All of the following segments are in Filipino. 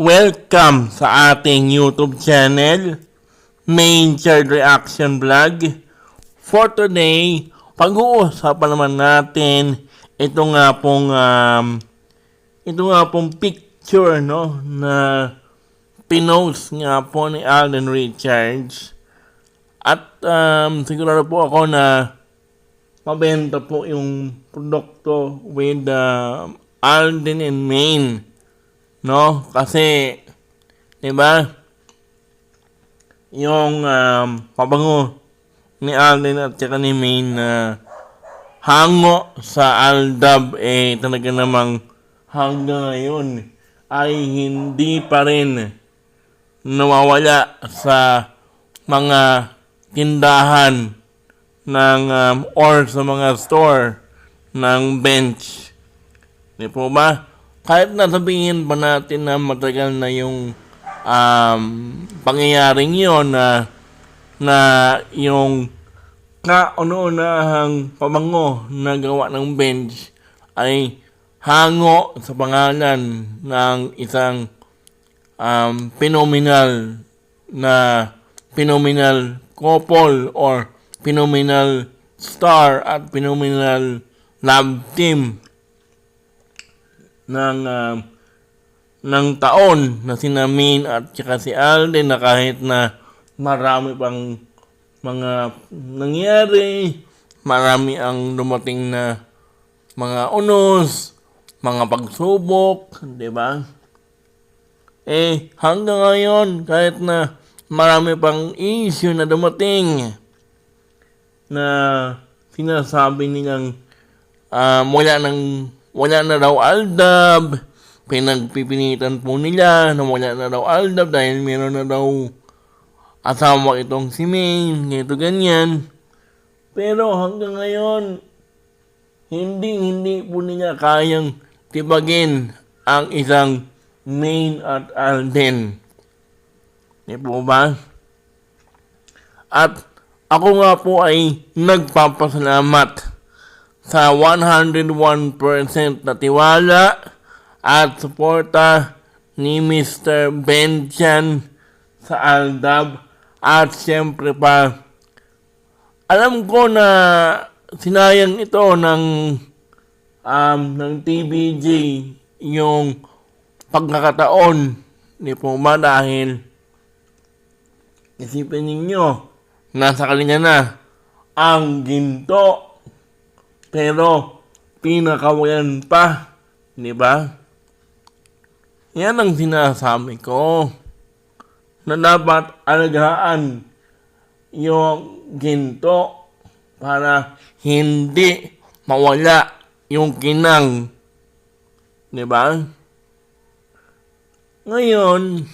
Welcome sa ating YouTube channel, Child Reaction Vlog. For today, pag-uusapan naman natin ito nga pong um, ito nga pong picture no na pinost nga po ni Alden Richards. At um, sigurado po ako na mabenta po yung produkto with uh, Alden and Maine. No? Kasi, di ba? Yung um, pabango ni Alden at saka ni Maine na hango sa Aldab eh talaga namang hanggang ngayon ay hindi pa rin nawawala sa mga tindahan ng um, or sa mga store ng bench. Di po ba? Kahit nasabihin pa natin na matagal na yung um, pangyayaring yun na na yung kauna-unahang pabango na gawa ng bench ay hango sa pangalan ng isang um, phenomenal na phenomenal couple or phenomenal star at phenomenal love team ng um, ng taon na si Namin at saka si Alden na kahit na marami pang mga nangyari, marami ang dumating na mga unos, mga pagsubok, di ba? Eh, hanggang ngayon, kahit na marami pang issue na dumating na sinasabi nilang um, wala nang wala na raw aldab, pinagpipinitan po nila na wala na raw aldab dahil meron na raw asawa itong si Maine, ganito ganyan. Pero hanggang ngayon, hindi hindi po nila kayang tibagin ang isang Maine at Alden. Di po ba? At ako nga po ay nagpapasalamat sa 101% na tiwala at suporta ni Mr. Benjan sa Aldab at siyempre pa alam ko na sinayang ito ng um, ng TBJ yung pagkakataon ni po ba dahil isipin ninyo nasa kanya na ang ginto pero pinakawalan pa di ba yan ang sinasabi ko na dapat alagaan yung ginto para hindi mawala yung kinang. Di ba? Ngayon,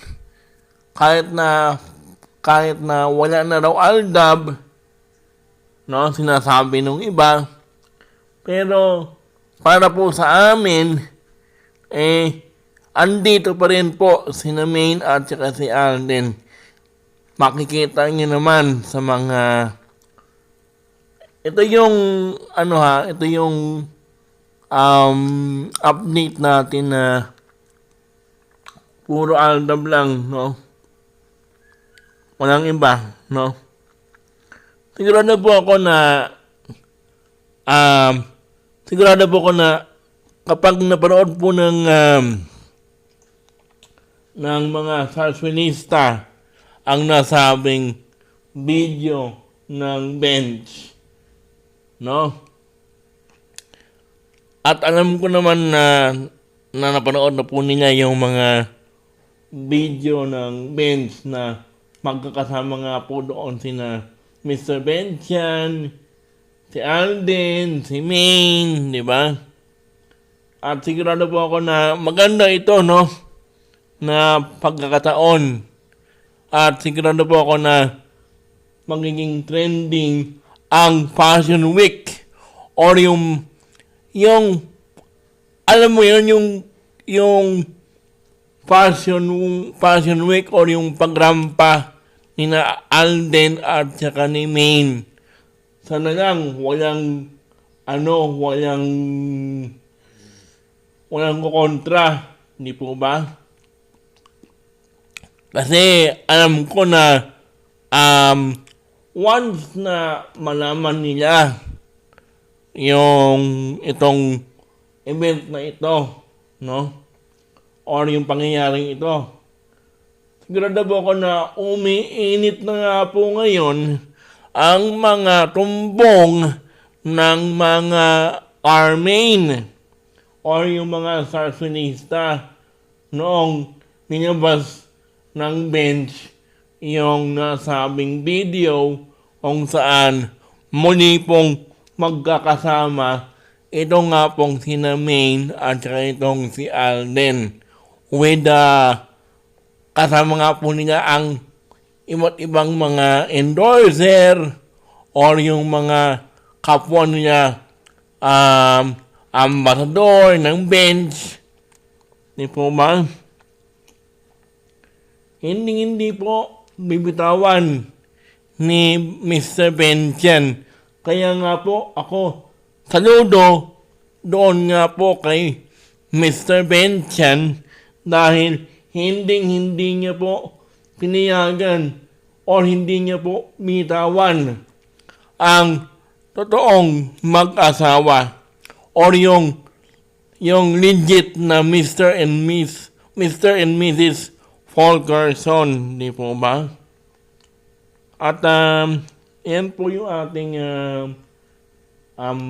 kahit na kahit na wala na raw aldab, no, sinasabi nung iba, pero para po sa amin, eh, andito pa rin po si Maine at saka si Alden. Makikita niyo naman sa mga ito yung ano ha, ito yung um, update natin na puro Aldab lang, no? Walang iba, no? Sigurado po ako na um, sigurado po ako na kapag napanood po ng um, ng mga sarsuinista ang nasabing video ng bench. No? At alam ko naman na na napanood na po nila yung mga video ng bench na magkakasama nga po doon sina Mr. Benchian, si Alden, si Maine, di ba? At sigurado po ako na maganda ito, no? Na pagkakataon. At sigurado po ako na magiging trending ang Fashion Week or yung yung alam mo yun yung yung fashion fashion week or yung pagrampa ni na Alden at saka ni Maine. Sana lang walang ano, walang walang kontra, hindi po ba? Kasi alam ko na um, once na malaman nila yung itong event na ito, no? Or yung pangyayaring ito, sigurado ako na umiinit na nga po ngayon ang mga tumbong ng mga Armain or yung mga sarsunista noong nilabas ng bench yung nasabing video kung saan muli pong magkakasama ito nga pong si Main at saka itong si Alden with the kasama nga po nila ang iba't ibang mga endorser or yung mga kapwa nila um, ambassador ng bench. Di po ba? Hindi hindi po bibitawan ni Mr. Benchen. Kaya nga po ako saludo doon nga po kay Mr. Benchen dahil hindi hindi niya po pinayagan o hindi niya po bitawan ang totoong mag-asawa or yung yung legit na Mr. and Miss Mr. and Mrs. Fulkerson, di po ba? At um, yan po yung ating um, um,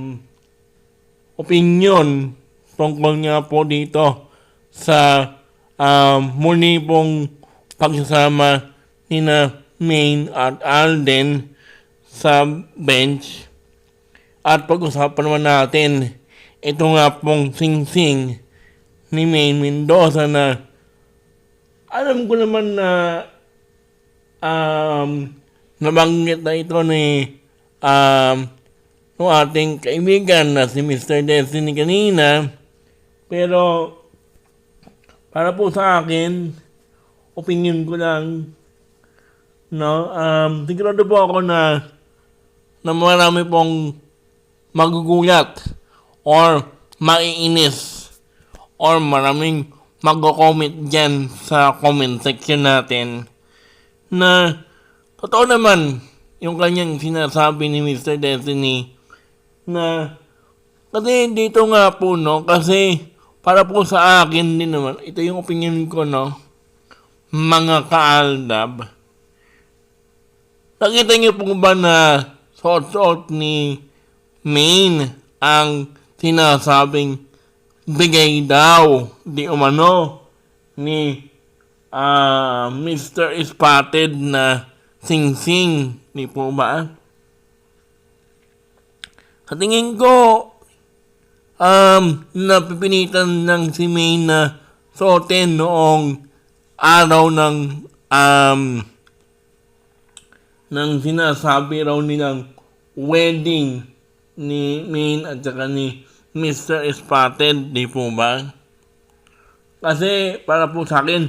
opinion tungkol nga po dito sa um, muli pong pagsasama ni na Main at Alden sa bench. At pag-usapan naman natin ito nga pong sing-sing ni Main Mendoza na alam ko naman na um, nabanggit na ito ni um, ng ating kaibigan na si Mr. Destiny kanina. Pero para po sa akin, opinion ko lang, no, um, sigurado po ako na na marami pong magugulat or maiinis or maraming magko-comment dyan sa comment section natin na totoo naman yung kanyang sinasabi ni Mr. Destiny na kasi dito nga po no kasi para po sa akin din naman ito yung opinion ko no mga kaaldab nakita niyo po ba na suot-suot ni Main ang sinasabing bigay daw di umano ni ah Mr. Spotted na sing-sing di po ba? Sa tingin ko, um, napipinitan ng si May na suotin noong araw ng um, ng sinasabi raw nilang wedding ni Main at saka ni Mr. Spotted, di po ba? Kasi para po sa akin,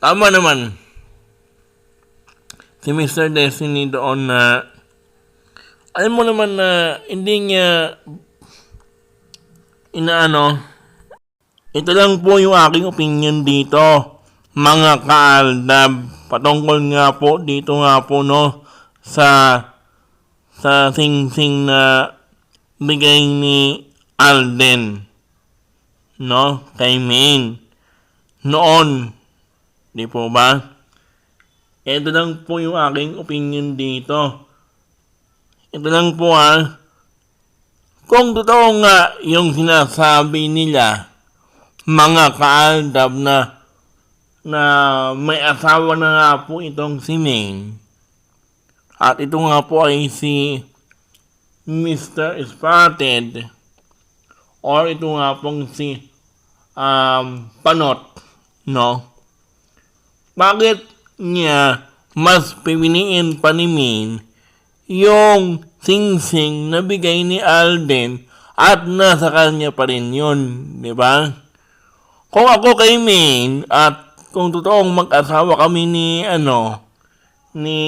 tama naman si Mr. Destiny doon na alam mo naman na hindi niya inaano ito lang po yung aking opinion dito mga kaaldab patungkol nga po dito nga po no sa sa sing-sing na bigay ni Alden no kay Main noon di po ba? Ito lang po yung aking opinion dito. Ito lang po ha. Kung totoo nga yung sinasabi nila mga kaaldab na na may asawa na nga po itong si Main at ito nga po ay si Mr. Spotted or ito nga pong si um, Panot, no? Bakit niya mas pipiliin pa ni Min yung sing-sing na bigay ni Alden at nasa kanya pa rin yun, di ba? Kung ako kay Min at kung totoong mag-asawa kami ni ano ni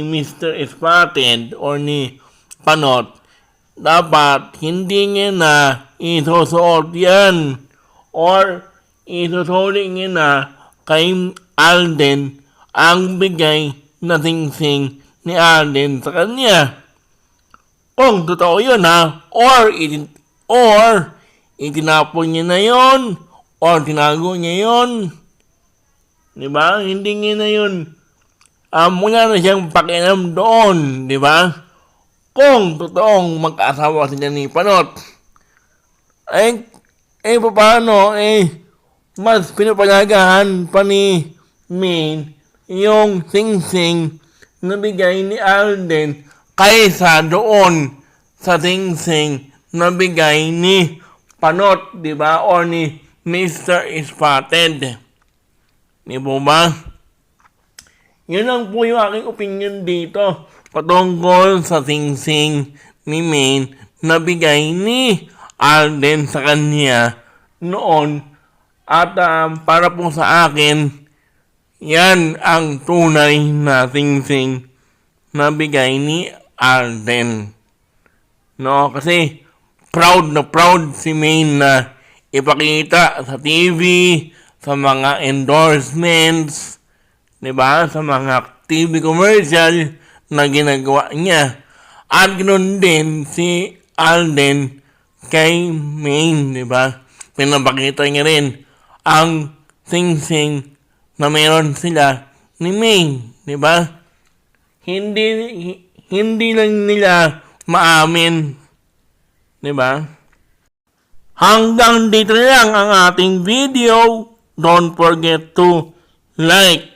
Mr. Spotted or ni Panot, dapat hindi niya na isusuot yan or isusulit niya na kay Alden ang bigay na sing-sing ni Alden sa kanya. Kung totoo yun ha, or, itin or itinapon niya na yon or tinago niya yon Di ba? Hindi niya na yun. Um, wala na siyang pakialam doon, di ba? Kung totoong mag-asawa sila ni Panot, eh, eh, paano, eh, mas pinapalagahan pa ni Min yung sing-sing na bigay ni Alden kaysa doon sa sing-sing na bigay ni Panot, di ba? Or ni Mr. Spotted. Di po ba? Yun lang po yung aking opinion dito patungkol sa sing-sing ni Maine na bigay ni Alden sa kanya noon. At um, para po sa akin, yan ang tunay na sing-sing na bigay ni Alden. No, kasi proud na proud si Maine na ipakita sa TV, sa mga endorsements, 'di ba? Sa mga TV commercial na ginagawa niya. At ganoon din si Alden kay Maine, 'di ba? Pinapakita niya rin ang sing-sing na meron sila ni Maine, 'di ba? Hindi hi- hindi lang nila maamin, 'di ba? Hanggang dito lang ang ating video. Don't forget to like,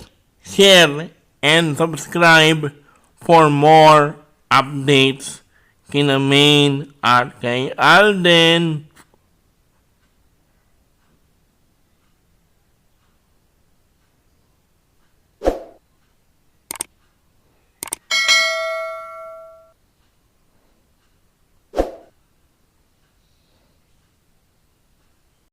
share, and subscribe for more updates kina Main at kay Alden.